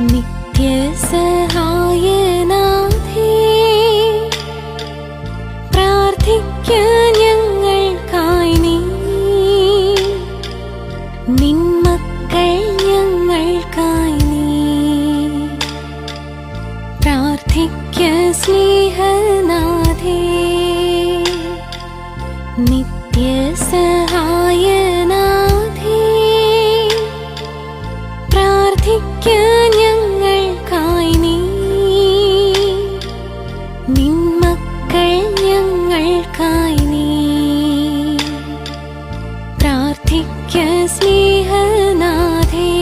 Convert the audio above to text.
നിത്യസഹായനാഥേ. പ്രാർത്ഥിക്ക ഞങ്ങൾക്കായി നീ. നിന്മക്കൾ ഞങ്ങൾക്കായി നീ. പ്രാർത്ഥിക്ക സ്നേഹനാഥേ. നിത്യസഹായനാഥേ. പ്രാർത്ഥിക്ക ഞങ്ങൾക്കായി നീ. പ്രാർത്ഥിക്ക സ്നേഹനാഥേ.